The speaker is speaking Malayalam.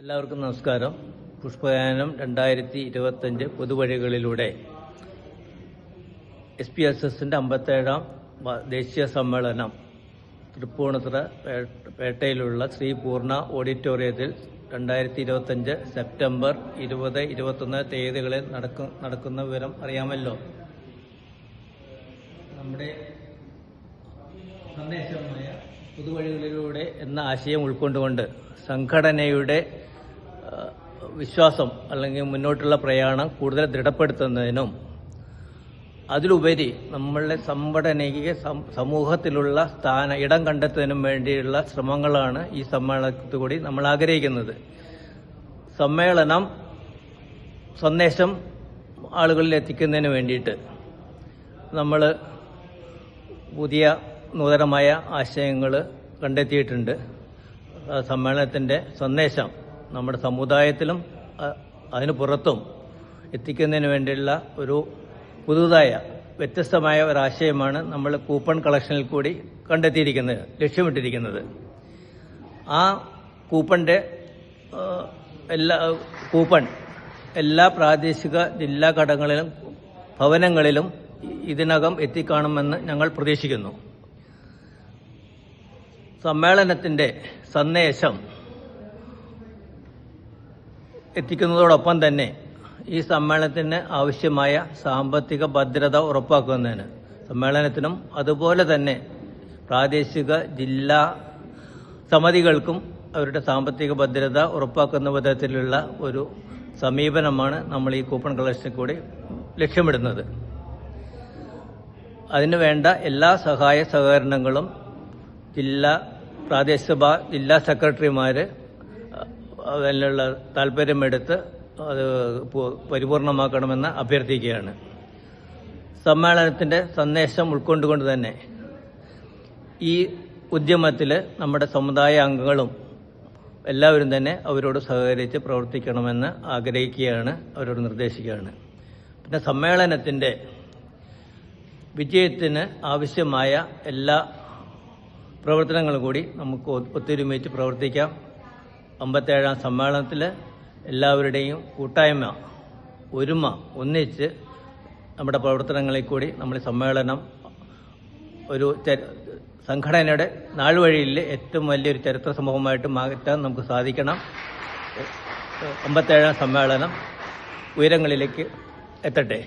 എല്ലാവർക്കും നമസ്കാരം. പുഷ്പയാനം രണ്ടായിരത്തി ഇരുപത്തഞ്ച് പൊതുവഴികളിലൂടെ. എസ് പി എസ് എസിന്റെ അമ്പത്തേഴാം ദേശീയ സമ്മേളനം തൃപ്പൂണിത്തുറ പേട്ടയിലുള്ള ശ്രീ പൂർണ ഓഡിറ്റോറിയത്തിൽ രണ്ടായിരത്തി ഇരുപത്തഞ്ച് സെപ്റ്റംബർ ഇരുപത് ഇരുപത്തൊന്ന് തീയതികളിൽ നടക്കും നടക്കുന്ന വിവരം അറിയാമല്ലോ. നമ്മുടെ സന്ദേശമായ പുതുവഴികളിലൂടെ എന്ന ആശയം ഉൾക്കൊണ്ടുകൊണ്ട് സംഘടനയുടെ വിശ്വാസം അല്ലെങ്കിൽ മുന്നോട്ടുള്ള പ്രയാണം കൂടുതൽ ദൃഢപ്പെടുത്തുന്നതിനും അതിലുപരി നമ്മളുടെ സംഘടനയ്ക്ക് സമൂഹത്തിലുള്ള സ്ഥാന ഇടം കണ്ടെത്തുന്നതിനും വേണ്ടിയുള്ള ശ്രമങ്ങളാണ് ഈ സമ്മേളനത്തിൽ കൂടി നമ്മൾ ആഗ്രഹിക്കുന്നത്. സമ്മേളനം സന്ദേശം ആളുകളിൽ എത്തിക്കുന്നതിന് വേണ്ടിയിട്ട് നമ്മൾ പുതിയ നൂതനമായ ആശയങ്ങൾ കണ്ടെത്തിയിട്ടുണ്ട്. സമ്മേളനത്തിന്റെ സന്ദേശം നമ്മുടെ സമുദായത്തിലും അതിനു പുറത്തും എത്തിക്കുന്നതിന് വേണ്ടിയുള്ള ഒരു പുതുതായ വ്യത്യസ്തമായ ഒരാശയമാണ് നമ്മൾ കൂപ്പൺ കളക്ഷനിൽ കൂടി കണ്ടെത്തിയിരിക്കുന്നത് ലക്ഷ്യമിട്ടിരിക്കുന്നത്. ആ കൂപ്പണിന്റെ എല്ലാ കൂപ്പൺ എല്ലാ പ്രാദേശിക ജില്ലാ ഘടകങ്ങളിലും ഭവനങ്ങളിലും ഇതിനകം എത്തിക്കാണുമെന്ന് ഞങ്ങൾ പ്രതീക്ഷിക്കുന്നു. സമ്മേളനത്തിന്റെ സന്ദേശം എത്തിക്കുന്നതോടൊപ്പം തന്നെ ഈ സമ്മേളനത്തിന് ആവശ്യമായ സാമ്പത്തിക ഭദ്രത ഉറപ്പാക്കുന്നതിന് സമ്മേളനത്തിനും അതുപോലെ തന്നെ പ്രാദേശിക ജില്ലാ സമിതികൾക്കും അവരുടെ സാമ്പത്തിക ഭദ്രത ഉറപ്പാക്കുന്ന വിധത്തിലുള്ള ഒരു സമീപനമാണ് നമ്മൾ ഈ കൂപ്പൺ കളക്ഷനിൽ കൂടി ലക്ഷ്യമിടുന്നത്. അതിനു വേണ്ട എല്ലാ സഹായ സഹകരണങ്ങളും ജില്ലാ പ്രാദേശിക ജില്ലാ സെക്രട്ടറിമാർ അതിനുള്ള താല്പര്യമെടുത്ത് അത് പരിപൂർണമാക്കണമെന്ന് അഭ്യർത്ഥിക്കുകയാണ്. സമ്മേളനത്തിന്റെ സന്ദേശം ഉൾക്കൊണ്ടുകൊണ്ട് തന്നെ ഈ ഉദ്യമത്തിൽ നമ്മുടെ സമുദായ അംഗങ്ങളും എല്ലാവരും തന്നെ അവരോട് സഹകരിച്ച് പ്രവർത്തിക്കണമെന്ന് ആഗ്രഹിക്കുകയാണ് അവരോട് നിർദ്ദേശിക്കുകയാണ്. പിന്നെ സമ്മേളനത്തിന്റെ വിജയത്തിന് ആവശ്യമായ എല്ലാ പ്രവർത്തനങ്ങളും കൂടി നമുക്ക് ഒത്തൊരുമിച്ച് പ്രവർത്തിക്കാം. അമ്പത്തേഴാം സമ്മേളനത്തിൽ എല്ലാവരുടെയും കൂട്ടായ്മ ഒരുമ ഒന്നിച്ച് നമ്മുടെ പ്രവർത്തനങ്ങളിൽ കൂടി നമ്മൾ സമ്മേളനം ഒരു സംഘടനയുടെ നാൾവഴിയിൽ ഏറ്റവും വലിയൊരു ചരിത്ര സംഭവമായിട്ട് മാറ്റാൻ നമുക്ക് സാധിക്കണം. അമ്പത്തേഴാം സമ്മേളനം ഉയരങ്ങളിലേക്ക് എത്തട്ടെ.